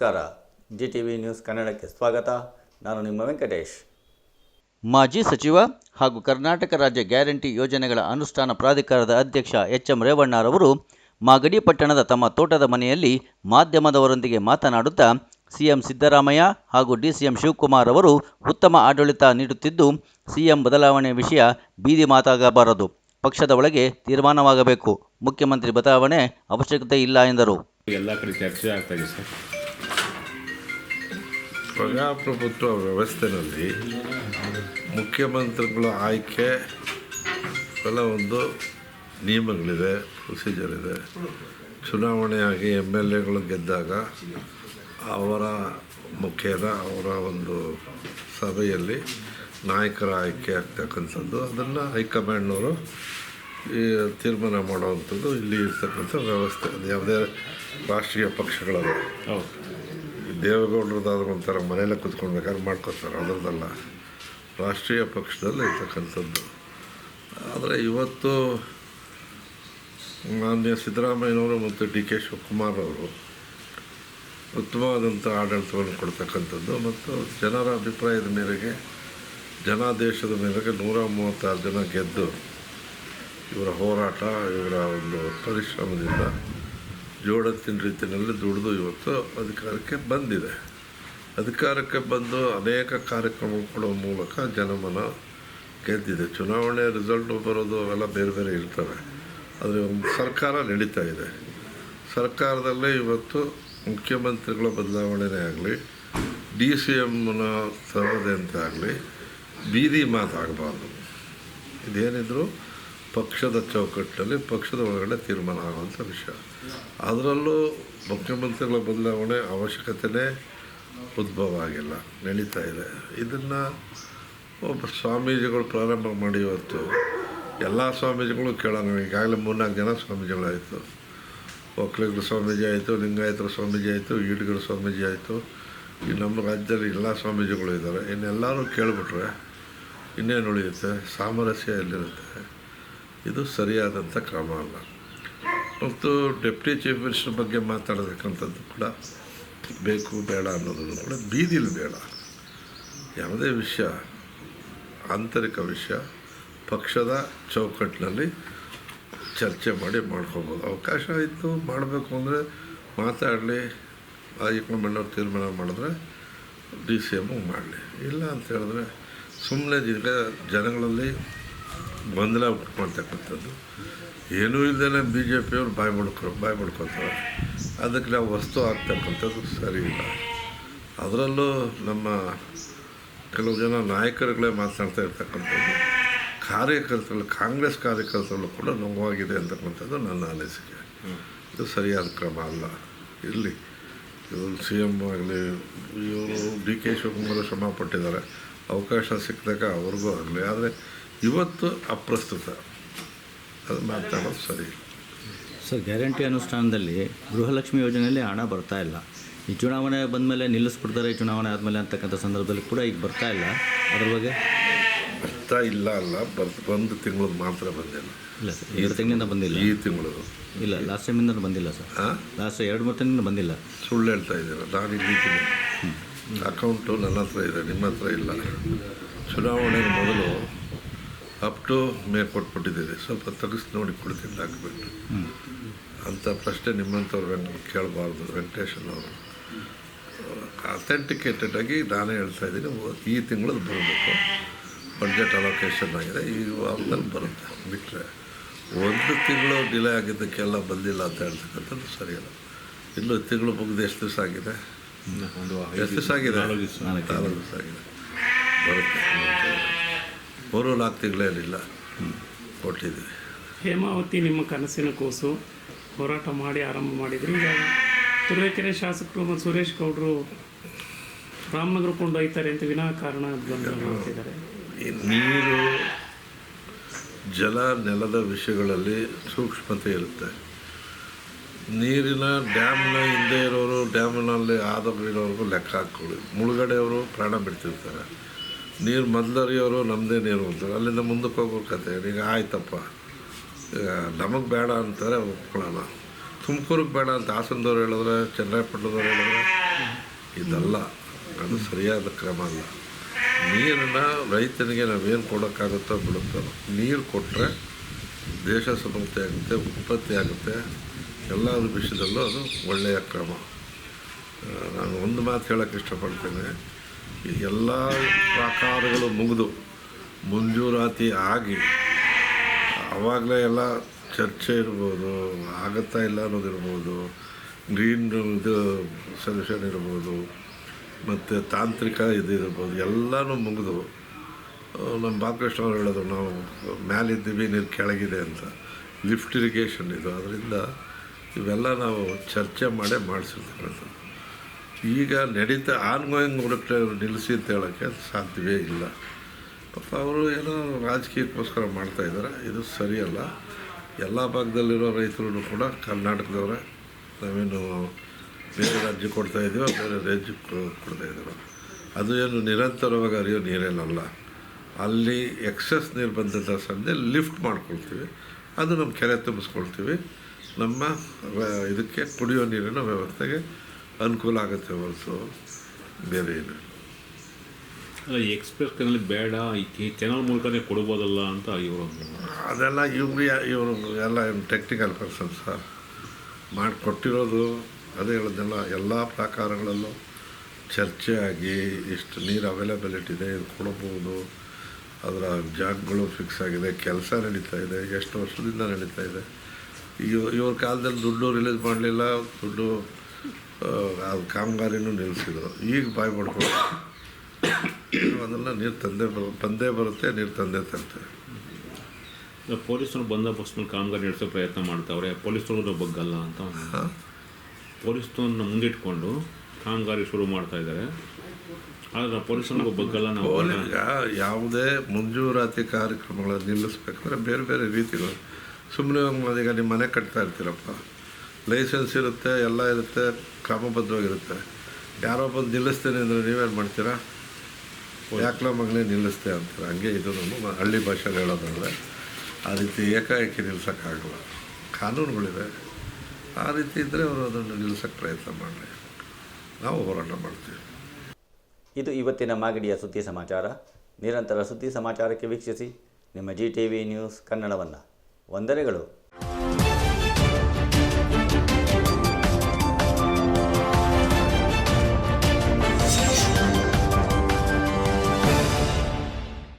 ನಮಸ್ಕಾರ. G T V news ಕನ್ನಡಕ್ಕೆ ಸ್ವಾಗತ. ನಾನು ನಿಮ್ಮ ವೆಂಕಟೇಶ್. ಮಾಜಿ ಸಚಿವ ಹಾಗೂ ಕರ್ನಾಟಕ ರಾಜ್ಯ ಗ್ಯಾರಂಟಿ ಯೋಜನೆಗಳ ಅನುಷ್ಠಾನ ಪ್ರಾಧಿಕಾರದ ಅಧ್ಯಕ್ಷ ಎಚ್ ಎಂ ರೇವಣ್ಣರವರು ಮಾಗಡಿ ಪಟ್ಟಣದ ತಮ್ಮ ತೋಟದ ಮನೆಯಲ್ಲಿ ಮಾಧ್ಯಮದವರೊಂದಿಗೆ ಮಾತನಾಡುತ್ತಾ ಸಿಎಂ ಸಿದ್ದರಾಮಯ್ಯ ಹಾಗೂ ಡಿಸಿಎಂ ಶಿವಕುಮಾರ್ ಅವರು ಉತ್ತಮ ಆಡಳಿತ ನೀಡುತ್ತಿದ್ದು, ಸಿಎಂ ಬದಲಾವಣೆ ವಿಷಯ ಬೀದಿ ಮಾತಾಗಬಾರದು. ಪಕ್ಷದ ಒಳಗೆ ತೀರ್ಮಾನವಾಗಬೇಕು. ಮುಖ್ಯಮಂತ್ರಿ ಬದಲಾವಣೆ ಅವಶ್ಯಕತೆ ಇಲ್ಲ ಎಂದರು. ಎಲ್ಲ ಕಡೆ ಚರ್ಚೆ ಆಗ್ತಾ ಇದೆ ಸರ್. ಪ್ರಜಾಪ್ರಭುತ್ವ ವ್ಯವಸ್ಥೆಯಲ್ಲಿ ಮುಖ್ಯಮಂತ್ರಿಗಳ ಆಯ್ಕೆ ಎಲ್ಲ ಒಂದು ನಿಯಮಗಳಿದೆ ಪ್ರೊಸೀಜರ್ ಇದೆ. ಚುನಾವಣೆಯಾಗಿ ಎಂ ಎಲ್ ಎಗಳು ಗೆದ್ದಾಗ ಅವರ ಮುಖೇನ ಅವರ ಒಂದು ಸಭೆಯಲ್ಲಿ ನಾಯಕರ ಆಯ್ಕೆ ಆಗ್ತಕ್ಕಂಥದ್ದು. ಅದನ್ನು ಹೈಕಮಾಂಡ್ನವರು ಈ ತೀರ್ಮಾನ ಮಾಡುವಂಥದ್ದು ಇಲ್ಲಿ ಇರ್ತಕ್ಕಂಥ ವ್ಯವಸ್ಥೆ. ಅದು ಯಾವುದೇ ರಾಷ್ಟ್ರೀಯ ಪಕ್ಷಗಳಲ್ಲ. ದೇವೇಗೌಡರದಾದ್ರೆ ಒಂಥರ ಮನೇಲೆ ಕೂತ್ಕೊಳ್ಬೇಕಾದ್ರೆ ಮಾಡ್ಕೋತಾರೆ ಅದರದ್ದಲ್ಲ. ರಾಷ್ಟ್ರೀಯ ಪಕ್ಷದಲ್ಲಿ ಇರ್ತಕ್ಕಂಥದ್ದು. ಆದರೆ ಇವತ್ತು ಮಾನ್ಯ ಸಿದ್ದರಾಮಯ್ಯನವರು ಮತ್ತು ಡಿ ಕೆ ಶಿವಕುಮಾರ್ ಅವರು ಉತ್ತಮವಾದಂಥ ಆಡಳಿತವನ್ನು ಕೊಡ್ತಕ್ಕಂಥದ್ದು ಮತ್ತು ಜನರ ಅಭಿಪ್ರಾಯದ ಮೇರೆಗೆ ಜನಾದೇಶದ ಮೇರೆಗೆ ನೂರ ಮೂವತ್ತಾರು ಜನ ಗೆದ್ದು ಇವರ ಹೋರಾಟ, ಇವರ ಒಂದು ಪರಿಶ್ರಮದಿಂದ ಜೋಡತ್ತಿನ ರೀತಿಯಲ್ಲಿ ದುಡಿದು ಇವತ್ತು ಅಧಿಕಾರಕ್ಕೆ ಬಂದಿದೆ. ಅಧಿಕಾರಕ್ಕೆ ಬಂದು ಅನೇಕ ಕಾರ್ಯಕ್ರಮ ಕೊಡುವ ಮೂಲಕ ಜನಮನ ಗೆದ್ದಿದೆ. ಚುನಾವಣೆ ರಿಸಲ್ಟ್ ಬರೋದು ಅವೆಲ್ಲ ಬೇರೆ ಬೇರೆ ಇರ್ತವೆ. ಆದರೆ ಒಂದು ಸರ್ಕಾರ ನಡೀತಾ ಇದೆ. ಸರ್ಕಾರದಲ್ಲೇ ಇವತ್ತು ಮುಖ್ಯಮಂತ್ರಿಗಳ ಬದಲಾವಣೆನೇ ಆಗಲಿ, ಡಿ ಸಿ ಎಮ್ನ ತರೋದೆ ಅಂತ ಆಗಲಿ, ಬೀದಿ ಮಾತಾಗಬಾರ್ದು. ಇದೇನಿದ್ರು ಪಕ್ಷದ ಚೌಕಟ್ಟಿನಲ್ಲಿ ಪಕ್ಷದ ಒಳಗಡೆ ತೀರ್ಮಾನ ಆಗುವಂಥ ವಿಷಯ. ಅದರಲ್ಲೂ ಮುಖ್ಯಮಂತ್ರಿಗಳ ಬದಲಾವಣೆ ಅವಶ್ಯಕತೆಯೇ ಉದ್ಭವ ಆಗಿಲ್ಲ ನಡೀತಾ ಇದೆ. ಇದನ್ನು ಒಬ್ಬ ಸ್ವಾಮೀಜಿಗಳು ಪ್ರಾರಂಭ ಮಾಡಿ ಇವತ್ತು ಎಲ್ಲ ಸ್ವಾಮೀಜಿಗಳು ಕೇಳೋಣ, ಈಗಾಗಲೇ ಮೂರ್ನಾಲ್ಕು ಜನ ಸ್ವಾಮೀಜಿಗಳಾಯಿತು. ಒಕ್ಕಲಿಗರ ಸ್ವಾಮೀಜಿ ಆಯಿತು, ಲಿಂಗಾಯತರ ಸ್ವಾಮೀಜಿ ಆಯಿತು, ಈಡುಗರ ಸ್ವಾಮೀಜಿ ಆಯಿತು. ಈ ನಮ್ಮ ರಾಜ್ಯದಲ್ಲಿ ಎಲ್ಲ ಸ್ವಾಮೀಜಿಗಳು ಇದ್ದಾರೆ. ಇನ್ನೆಲ್ಲರೂ ಕೇಳಿಬಿಟ್ರೆ ಇನ್ನೇನು ಉಳಿಯುತ್ತೆ? ಸಾಮರಸ್ಯ ಎಲ್ಲಿರುತ್ತೆ? ಇದು ಸರಿಯಾದಂಥ ಕ್ರಮ ಅಲ್ಲ. ಮತ್ತು ಡೆಪ್ಟಿ ಚೀಫ್ ಮಿನಿಸ್ಟರ್ ಬಗ್ಗೆ ಮಾತಾಡಬೇಕಂಥದ್ದು ಕೂಡ ಬೇಕು, ಬೇಡ ಅನ್ನೋದನ್ನು ಕೂಡ ಬೀದಿಲಿ ಬೇಡ. ಯಾವುದೇ ವಿಷಯ, ಆಂತರಿಕ ವಿಷಯ, ಪಕ್ಷದ ಚೌಕಟ್ಟಿನಲ್ಲಿ ಚರ್ಚೆ ಮಾಡಿ ಮಾಡ್ಕೊಬೋದು. ಅವಕಾಶ ಇತ್ತು, ಮಾಡಬೇಕು ಅಂದರೆ ಮಾತಾಡಲಿ ಹೈಕಮಾಂಡವ್ರು ತೀರ್ಮಾನ ಮಾಡಿದ್ರೆ ಡಿ ಸಿ ಎಮ್ಮು ಮಾಡಲಿ. ಇಲ್ಲ ಅಂತ ಹೇಳಿದ್ರೆ ಸುಮ್ಮನೆ ಜನಗಳಲ್ಲಿ ಗೊಂದಲ ಉಂಟು ಮಾಡ್ತಕ್ಕಂಥದ್ದು ಏನೂ ಇಲ್ಲದೇ ಬಿ ಜೆ ಪಿಯವ್ರು ಬಾಯಿ ಮಾಡ್ಕೊ, ಬಾಯಿ ಮಾಡ್ಕೊಳ್ತಾರೆ. ಅದಕ್ಕೆ ನಾವು ವಸ್ತು ಆಗ್ತಕ್ಕಂಥದ್ದು ಸರಿ ಇಲ್ಲ. ಅದರಲ್ಲೂ ನಮ್ಮ ಕೆಲವು ಜನ ನಾಯಕರುಗಳೇ ಮಾತನಾಡ್ತಾ ಇರ್ತಕ್ಕಂಥದ್ದು ಕಾರ್ಯಕರ್ತರು ಕಾಂಗ್ರೆಸ್ ಕಾರ್ಯಕರ್ತರಲ್ಲೂ ಕೂಡ ನೋವಾಗಿದೆ ಅಂತಕ್ಕಂಥದ್ದು ನನ್ನ ಅನಿಸಿಕೆ. ಇದು ಸರಿಯಾದ ಕ್ರಮ ಅಲ್ಲ. ಇರಲಿ. ಇವರು ಸಿ ಎಂ ಆಗಲಿ, ಇವರು ಡಿ ಕೆ ಶಿವಕುಮಾರ್ ಶ್ರಮ ಪಟ್ಟಿದ್ದಾರೆ. ಅವಕಾಶ ಸಿಕ್ಕಿದಾಗ ಅವ್ರಿಗೂ ಆಗಲಿ. ಆದರೆ ಇವತ್ತು ಅಪ್ರಸ್ತುತ. ಅದು ಮಾತಾಡೋದು ಸರಿ. ಸರ್ ಗ್ಯಾರಂಟಿ ಅನುಷ್ಠಾನದಲ್ಲಿ ಗೃಹಲಕ್ಷ್ಮಿ ಯೋಜನೆಯಲ್ಲಿ ಹಣ ಬರ್ತಾ ಇಲ್ಲ. ಈ ಚುನಾವಣೆ ಬಂದಮೇಲೆ ನಿಲ್ಲಿಸ್ಬಿಡ್ತಾರೆ ಚುನಾವಣೆ ಆದಮೇಲೆ ಅಂತಕ್ಕಂಥ ಸಂದರ್ಭದಲ್ಲಿ ಕೂಡ ಈಗ ಬರ್ತಾ ಇಲ್ಲ. ಅದ್ರ ಬಗ್ಗೆ? ಬರ್ತಾ ಇಲ್ಲ ಅಲ್ಲ ಬರ್ ಒಂದು ತಿಂಗಳು ಮಾತ್ರ ಬಂದಿಲ್ಲ. ಇಲ್ಲ ಸರ್ ಎರಡು ತಿಂಗಳಿಂದ ಬಂದಿಲ್ಲ. ಈ ತಿಂಗಳು ಇಲ್ಲ ಲಾಸ್ಟ್ ಟೈಮಿಂದ ಬಂದಿಲ್ಲ ಸರ್ ಹಾಂ ಲಾಸ್ಟ್ ಎರಡು ಮೂರು ತಿಂಗಳಿಂದ ಬಂದಿಲ್ಲ. ಸುಳ್ಳು ಹೇಳ್ತಾ ಇದ್ದೀರ? ನಾನು ಇಲ್ಲಿದ್ದೀನಿ ಅಕೌಂಟು ನನ್ನ ಹತ್ರ ಇದೆ ನಿಮ್ಮ ಹತ್ರ ಇಲ್ಲ. ಚುನಾವಣೆ ಮೊದಲು ಅಪ್ ಟು ಮೇ ಕೊಟ್ಬಿಟ್ಟಿದ್ದೀರಿ. ಸ್ವಲ್ಪ ತೆಗೆಸಿ ನೋಡಿ ಕೊಡ್ತೀನಿ ಡಾಕ್ಯುಮೆಂಟ್ ಅಂತ ಪ್ರಶ್ನೆ ನಿಮ್ಮಂಥವ್ರು ವೆಂಕ ಕೇಳಬಾರ್ದು ವೆಂಕಟೇಶನವರು ಅಥೆಂಟಿಕೇಟೆಡ್ ಆಗಿ ನಾನೇ ಹೇಳ್ತಾ ಇದ್ದೀನಿ ಈ ತಿಂಗಳದ್ದು ಬರಬೇಕು. ಬಡ್ಜೆಟ್ ಅಲೋಕೇಶನ್ ಆಗಿದೆ ಈ ವಾರದಲ್ಲಿ ಬರುತ್ತೆ. ಬಿಟ್ಟರೆ ಒಂದು ತಿಂಗಳು ಡಿಲೇ ಆಗಿದ್ದಕ್ಕೆಲ್ಲ ಬಂದಿಲ್ಲ ಅಂತ ಹೇಳ್ತಕ್ಕಂಥದ್ದು ಸರಿಯಲ್ಲ ಇಲ್ಲೂ ತಿಂಗಳು ಮುಗಿದು ಎಷ್ಟು ದಿವಸ ಆಗಿದೆ? ಎಷ್ಟು ದಿವಸ ಆಗಿದೆ? ನಾಲ್ಕು ದಿವಸ ಆಗಿದೆ. ಬರುತ್ತೆ. ಮೂರು ನಾಲ್ಕು ತಿಂಗಳೇನಿಲ್ಲ. ಕೊಟ್ಟಿದ್ದೀವಿ ಹೇಮಾವತಿ ನಿಮ್ಮ ಕನಸಿನ ಕೋಸು ಹೋರಾಟ ಮಾಡಿ ಆರಂಭ ಮಾಡಿದ್ರಿ. ಈಗ ತುರುವೇಕೆರೆ ಶಾಸಕರು ಮತ್ತು ಸುರೇಶ್ ಗೌಡರು ರಾಮನಗರ ಕೊಂಡೊಯ್ತಾರೆ ಅಂತ ವಿನಾಕಾರಣ ಕಾರಣ ಮಾಡ್ತಿದ್ದಾರೆ. ನೀರು ಜಲ ನೆಲದ ವಿಷಯಗಳಲ್ಲಿ ಸೂಕ್ಷ್ಮತೆ ಇರುತ್ತೆ. ನೀರಿನ ಡ್ಯಾಮ್ನ ಹಿಂದೆ ಇರೋರು ಡ್ಯಾಮ್ನಲ್ಲಿ ಆದರಿರೋರ್ಗು ಲೆಕ್ಕ ಹಾಕ್ಕೊಳ್ಳಿ. ಮುಳುಗಡೆಯವರು ಪ್ರಾಣ ಬಿಡ್ತಿರ್ತಾರೆ. ನೀರು ಮೊದಲರಿಯೋರು ನಮ್ಮದೇ ನೀರು ಅಂತಾರೆ. ಅಲ್ಲಿಂದ ಮುಂದಕ್ಕೆ ಹೋಗೋ ಕತೆ. ಈಗ ಆಯ್ತಪ್ಪ. ಈಗ ನಮಗೆ ಬೇಡ ಅಂತಾರೆ ಒಪ್ಕೊಳ್ಳೋಣ ತುಮಕೂರಿಗೆ ಬೇಡ ಅಂತ ಹಾಸನದವ್ರು ಹೇಳಿದ್ರೆ, ಚನ್ನರಾಯಪಟ್ಟಣದವ್ರು ಹೇಳಿದ್ರೆ, ಇದಲ್ಲ. ಅದು ಸರಿಯಾದ ಕ್ರಮ ಅಲ್ಲ. ನೀರನ್ನು ರೈತನಿಗೆ ನಾವೇನು ಕೊಡೋಕ್ಕಾಗುತ್ತೋ ಬಿಡುತ್ತೋ, ನೀರು ಕೊಟ್ಟರೆ ದೇಶ ಸಮೃದ್ಧಿ ಆಗುತ್ತೆ, ಉತ್ಪತ್ತಿ ಆಗುತ್ತೆ. ಎಲ್ಲ ವಿಷಯದಲ್ಲೂ ಅದು ಒಳ್ಳೆಯ ಕ್ರಮ. ನಾನು ಒಂದು ಮಾತು ಹೇಳೋಕ್ಕೆ ಇಷ್ಟಪಡ್ತೇನೆ. ಎಲ್ಲ ಪ್ರಕಾರಗಳು ಮುಗಿದು ಮುಂಜೂರಾತಿ ಆಗಿ ಆವಾಗಲೇ ಎಲ್ಲ ಚರ್ಚೆ ಇರ್ಬೋದು, ಆಗುತ್ತಾ ಇಲ್ಲ ಅನ್ನೋದಿರ್ಬೋದು ಗ್ರೀನ್ ಇದು ಸೊಲ್ಯೂಷನ್ ಇರ್ಬೋದು, ಮತ್ತು ತಾಂತ್ರಿಕ ಇದು ಇರ್ಬೋದು, ಎಲ್ಲನೂ ಮುಗಿದು ನಮ್ಮ ಬಾಲಕೃಷ್ಣ ಅವ್ರು ಹೇಳೋದು, ನಾವು ಮ್ಯಾಲಿದ್ದೀವಿ, ನೀರು ಕೆಳಗಿದೆ ಅಂತ. ಲಿಫ್ಟ್ ಇರಿಗೇಷನ್ ಇದು. ಅದರಿಂದ ಇವೆಲ್ಲ ನಾವು ಚರ್ಚೆ ಮಾಡೇ ಮಾಡಿಸಿರ್ತಕ್ಕಂಥದ್ದು ಈಗ ನಡೀತಾ ಆನ್ಗೋಯಿಂಗ್ ವರ್ಕ್ ನಿಲ್ಲಿಸಿ ಅಂತ ಹೇಳೋಕ್ಕೆ ಸಾಧ್ಯವೇ ಇಲ್ಲ. ಪಾಪ ಅವರು ಏನೋ ರಾಜಕೀಯಕ್ಕೋಸ್ಕರ ಮಾಡ್ತಾಯಿದ್ದಾರೆ ಇದು ಸರಿಯಲ್ಲ. ಎಲ್ಲ ಭಾಗದಲ್ಲಿರೋ ರೈತರು ಕೂಡ ಕರ್ನಾಟಕದವರೇ ನಾವೇನು ಬೇರೆ ರಾಜ್ಯ ಕೊಡ್ತಾ ಇದ್ದೀವೋ ಬೇರೆ ರಾಜ್ಯಕ್ಕೆ ಕೊಡ್ತಾ ಇದ್ದೀವೋ ಅದು ಏನು ನಿರಂತರವಾಗಿ ಹರಿಯೋ ನೀರೇನಲ್ಲ ಅಲ್ಲಿ ಎಕ್ಸಸ್ ನೀರು ಬಂದಂಥ ಸಂದೆ ಲಿಫ್ಟ್ ಮಾಡ್ಕೊಳ್ತೀವಿ. ಅದು ನಮ್ಮ ಕೆರೆ ತುಂಬಿಸ್ಕೊಳ್ತೀವಿ. ನಮ್ಮ ಇದಕ್ಕೆ ಕುಡಿಯೋ ನೀರಿನ ವ್ಯವಸ್ಥೆಗೆ ಅನುಕೂಲ ಆಗುತ್ತೆ ಹೊರತು ಬೇರೆ ಏನು. ಅಲ್ಲ ಈ ಎಕ್ಸ್ಪ್ರೆಸ್ ಕನಲ್ಲಿ ಬೇಡ ಈ ಚಾನಲ್ ಮೂಲಕನೇ ಕೊಡ್ಬೋದಲ್ಲ ಅಂತ ಇವರು ಅದೆಲ್ಲ ಇವರು ಇವರು ಎಲ್ಲ ಟೆಕ್ನಿಕಲ್ ಪರ್ಸನ್ ಸರ್ ಮಾಡಿಕೊಟ್ಟಿರೋದು ಅದೇ ಹೇಳೋದೆಲ್ಲ ಎಲ್ಲ ಪ್ರಕಾರಗಳಲ್ಲೂ ಚರ್ಚೆ ಆಗಿ ಇಷ್ಟು ನೀರು ಅವೈಲಬಿಲಿಟಿ ಇದೆ ಇದು ಕೊಡಬಹುದು ಅದರ ಜಾಗಗಳು ಫಿಕ್ಸ್ ಆಗಿದೆ ಕೆಲಸ ನಡೀತಾ ಇದೆ ಎಷ್ಟು ವರ್ಷದಿಂದ ನಡೀತಾ ಇದೆ. ಇವ್ ಇವ್ರ ಕಾಲದಲ್ಲಿ ದುಡ್ಡು ರಿಲೀಸ್ ಮಾಡಲಿಲ್ಲ ದುಡ್ಡು ಅದು ಕಾಮಗಾರಿನೂ ನಿಲ್ಲಿಸಿದ್ರು ಈಗ ಬಾಯಿ ಮಾಡ್ಕೊಂಡು ಅದನ್ನು ನೀರು ತಂದೆ ಬರ ಬಂದೇ ಬರುತ್ತೆ ನೀರು ತಂದೆ ತರ್ತಾರೆ. ಪೊಲೀಸರು ಬಂದೋಬಸ್ತ್ ಮೇಲೆ ಕಾಮಗಾರಿ ನಡೆಸೋ ಪ್ರಯತ್ನ ಮಾಡ್ತಾವ್ರೆ ಪೊಲೀಸರು ಬಗ್ಗಲ್ಲ ಅಂತ ಪೊಲೀಸ್ನವ್ರನ್ನ ಮುಂದಿಟ್ಕೊಂಡು ಕಾಮಗಾರಿ ಶುರು ಮಾಡ್ತಾ ಇದ್ದಾರೆ. ಆದರೆ ಪೊಲೀಸರಿಗೂ ಬಗ್ಗಲ್ಲ ನಾವು ಈಗ ಯಾವುದೇ ಮುಂಜೂರಾತಿ ಕಾರ್ಯಕ್ರಮಗಳನ್ನು ನಿಲ್ಲಿಸ್ಬೇಕಂದ್ರೆ ಬೇರೆ ಬೇರೆ ರೀತಿಗಳು. ಸುಮ್ಮನೆ ಈಗ ನಿಮ್ಮ ಮನೆ ಕಟ್ತಾ ಇರ್ತೀರಪ್ಪ. ಲೈಸೆನ್ಸ್ ಇರುತ್ತೆ, ಎಲ್ಲ ಇರುತ್ತೆ ಕ್ರಮಬದ್ಧವಾಗಿರುತ್ತೆ ಯಾರೋ ಬಂದು ನಿಲ್ಲಿಸ್ತೇನೆ ಅಂದರೆ ನೀವೇನು ಮಾಡ್ತೀರಾ? ಯಾಕಲ ಮಗನೇ ನಿಲ್ಲಿಸ್ತೆ ಅಂತಾರೆ? ಹಂಗೆ ಇದು ನಮ್ಮ ಹಳ್ಳಿ ಭಾಷೆಯಲ್ಲಿ ಹೇಳೋದಾದರೆ, ಆ ರೀತಿ ಏಕಾಏಕಿ ನಿಲ್ಲಿಸೋಕ್ಕಾಗಲ್ಲ ಕಾನೂನುಗಳಿವೆ. ಆ ರೀತಿ ಇದ್ದರೆ ಅವರು ಅದನ್ನು ನಿಲ್ಲಿಸೋಕ್ಕೆ ಪ್ರಯತ್ನ ಮಾಡಲಿ. ನಾವು ಹೋರಾಟ ಮಾಡ್ತೀವಿ. ಇದು ಇವತ್ತಿನ ಮಾಗಡಿಯ ಸುದ್ದಿ ಸಮಾಚಾರ. ನಿರಂತರ ಸುದ್ದಿ ಸಮಾಚಾರಕ್ಕೆ ವೀಕ್ಷಿಸಿ. ನಿಮ್ಮ ಜಿ ಟಿ ವಿ ನ್ಯೂಸ್ ಕನ್ನಡವನ್ನು. ವಂದನೆಗಳು.